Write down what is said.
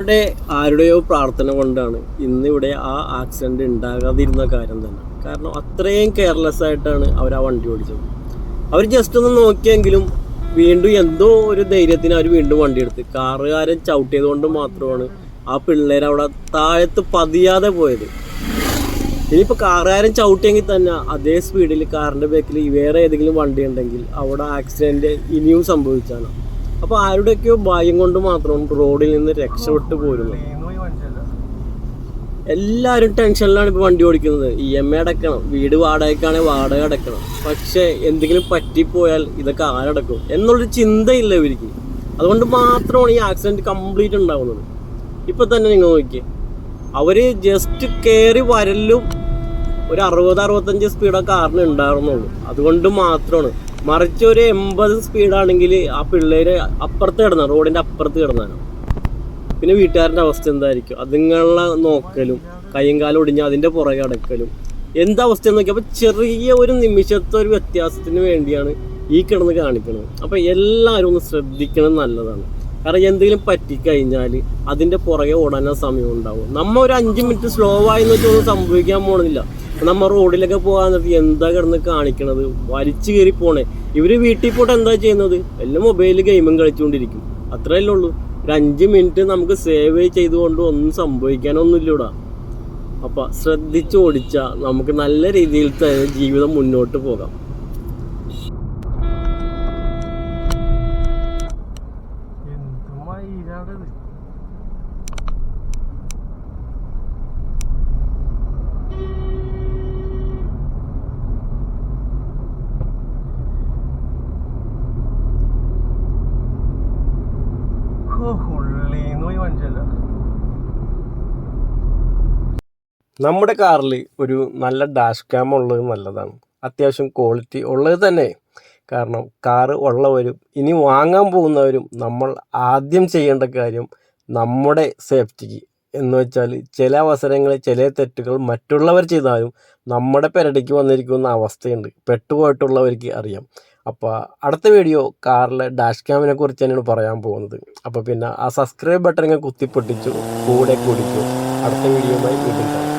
ഇവിടെ ആരുടെയോ പ്രാർത്ഥന കൊണ്ടാണ് ഇന്ന് ഇവിടെ ആ ആക്സിഡന്റ് ഉണ്ടാകാതിരുന്ന കാര്യം തന്നെ. കാരണം അത്രയും കെയർലെസ് ആയിട്ടാണ് അവർ ആ വണ്ടി ഓടിച്ചത്. അവർ ജസ്റ്റ് ഒന്ന് നോക്കിയെങ്കിലും വീണ്ടും എന്തോ ഒരു ധൈര്യത്തിന് അവർ വീണ്ടും വണ്ടി എടുത്ത്. കാറുകാരൻ ചവിട്ടിയത് കൊണ്ട് മാത്രമാണ് ആ പിള്ളേർ അവിടെ താഴത്ത് പതിയാതെ പോയത്. ഇനിയിപ്പോൾ കാറുകാരൻ ചവിട്ടിയെങ്കിൽ തന്നെ അതേ സ്പീഡിൽ കാറിന്റെ ബാക്കിൽ വേറെ ഏതെങ്കിലും വണ്ടി ഉണ്ടെങ്കിൽ അവിടെ ആക്സിഡന്റ് ഇനിയും സംഭവിച്ചാണ്. അപ്പോൾ ആരുടെയൊക്കെയോ ഭയം കൊണ്ട് മാത്രം റോഡിൽ നിന്ന് രക്ഷപ്പെട്ട് പോരുന്നത്. എല്ലാവരും ടെൻഷനിലാണ് ഇപ്പൊ വണ്ടി ഓടിക്കുന്നത്. ഇ എം ഐ അടക്കണം. വീട് വാടകയ്ക്കാണെങ്കിൽ വാടക അടക്കണം. പക്ഷേ എന്തെങ്കിലും പറ്റിപ്പോയാൽ ഇതൊക്കെ ആരടക്കും എന്നുള്ളൊരു ചിന്തയില്ല ഇവർക്ക്. അതുകൊണ്ട് മാത്രമാണ് ഈ ആക്സിഡന്റ് കംപ്ലീറ്റ് ഉണ്ടാകുന്നത് ഇപ്പൊ തന്നെ നിങ്ങൾ നോക്കിയേ അവർ ജസ്റ്റ് കയറി വരലും ഒരു അറുപത് അറുപത്തഞ്ച് സ്പീഡൊക്കെ കാറിന് ഉണ്ടായിരുന്നുള്ളൂ. അതുകൊണ്ട് മാത്രമാണ് മറിച്ച് ഒരു എൺപത് സ്പീഡാണെങ്കിൽ ആ പിള്ളേര് അപ്പുറത്ത് കിടന്ന റോഡിന്റെ അപ്പുറത്ത് കിടന്നാണ്. പിന്നെ വീട്ടുകാരന്റെ അവസ്ഥ എന്തായിരിക്കും? അതുങ്ങളെ നോക്കലും കൈയും കാലം ഒടിഞ്ഞ് അതിന്റെ പുറകെ അടക്കലും എന്താ അവസ്ഥ എന്ന് നോക്കിയപ്പോൾ ചെറിയ ഒരു നിമിഷത്തെ ഒരു വ്യത്യാസത്തിന് വേണ്ടിയാണ് ഈ കിടന്ന് കാണിക്കുന്നത് അപ്പോൾ എല്ലാവരും ഒന്ന് ശ്രദ്ധിക്കണം നല്ലതാണ്. കാരണം എന്തെങ്കിലും പറ്റിക്കഴിഞ്ഞാൽ അതിന്റെ പുറകെ ഓടാനുള്ള സമയം ഉണ്ടാവും. നമ്മ ഒരു അഞ്ച് മിനിറ്റ് സ്ലോ ആയി എന്ന് ഒന്നും സംഭവിക്കാൻ പോണില്ല. നമ്മ റോഡിലൊക്കെ പോകാൻ നിർത്തി എന്താ കിടന്ന് കാണിക്കണത്? വലിച്ചു കയറി പോണേ. ഇവർ വീട്ടിൽ പോയിട്ട് എന്താ ചെയ്യുന്നത്? എല്ലാം മൊബൈലിൽ ഗെയിമും കളിച്ചുകൊണ്ടിരിക്കും അത്രയല്ലേ ഉള്ളൂ. ഒരു അഞ്ച് മിനിറ്റ് നമുക്ക് സേവ് ചെയ്തുകൊണ്ട് ഒന്നും സംഭവിക്കാനൊന്നുമില്ല ഇവിടെ അപ്പൊ ശ്രദ്ധിച്ച് ഓടിച്ചാൽ നമുക്ക് നല്ല രീതിയിൽ തന്നെ ജീവിതം മുന്നോട്ട് പോകാം. നമ്മുടെ കാറിൽ ഒരു നല്ല ഡാഷ് ക്യാം ഉള്ളത് നല്ലതാണ്. അത്യാവശ്യം ക്വാളിറ്റി ഉള്ളത് തന്നെ. കാരണം കാറ് ഉള്ളവരും ഇനി വാങ്ങാൻ പോകുന്നവരും നമ്മൾ ആദ്യം ചെയ്യേണ്ട കാര്യം നമ്മുടെ സേഫ്റ്റിക്ക്. എന്ന് വെച്ചാൽ ചില അവസരങ്ങളിൽ ചില തെറ്റുകൾ മറ്റുള്ളവർ ചെയ്താലും നമ്മുടെ പെരടിക്ക് വന്നിരിക്കുന്ന അവസ്ഥയുണ്ട്. പെട്ടുപോയിട്ടുള്ളവർക്ക് അറിയാം. അപ്പോൾ അടുത്ത വീഡിയോ കാറിലെ ഡാഷ് ക്യാമിനെ കുറിച്ച് തന്നെയാണ് പറയാൻ പോകുന്നത്. അപ്പോൾ പിന്നെ ആ സബ്സ്ക്രൈബ് ബട്ടൺ ഇങ്ങനെ കുത്തിപ്പൊട്ടിച്ചു കൂടെ കുടിച്ചു അടുത്ത വീഡിയോയുമായി വീണ്ടും